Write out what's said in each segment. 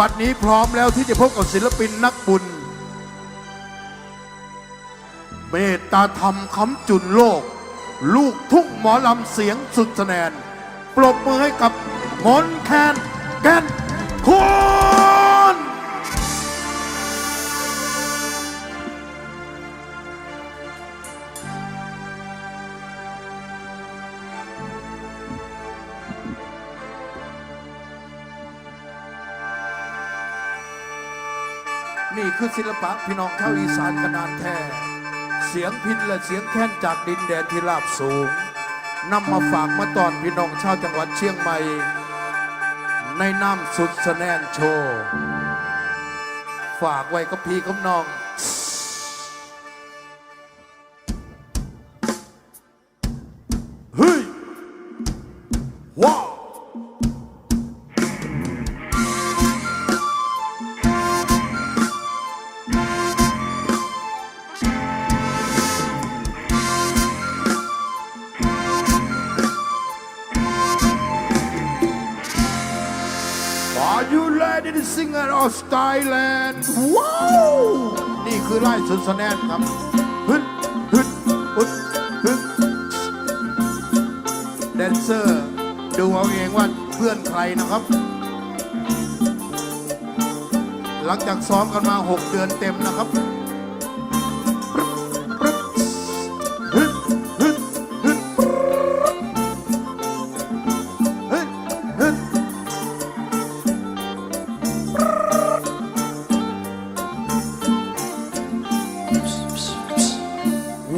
บัดนี้พร้อมแล้วที่จะพบกับศิลปินนักบุญ เมตตาธรรมคำจุนโลก ลูกทุ่งหมอลำเสียงสุดแสน ปรบมือให้กับมนแค นี่คือศิลปะพี่น้องชาวอีสานขนาดแท้ เสียงพินและเสียงแค้นจากดินแดนที่ราบสูงนำมาฝากมาตอนพี่น้องชาวจังหวัดเชียงใหม่ ในน้ำสุดสแนนโชว์ ฝากไว้กับพี่กับน้อง you ready to sing at our Thailand ว้าว นี่คือไล่สุดสแนนครับฮึดฮึดฮึดฮึดแดนเซอร์ ดูเอาเองว่าเพื่อนใครนะครับ หลังจากซ้อมกันมา 6 เดือนเต็มนะครับ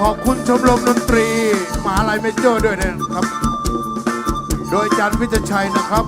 ขอบคุณชมรมดนตรีมหาลัยเมเจอร์ด้วยนะครับ โดยอาจารย์วิจชัยนะครับ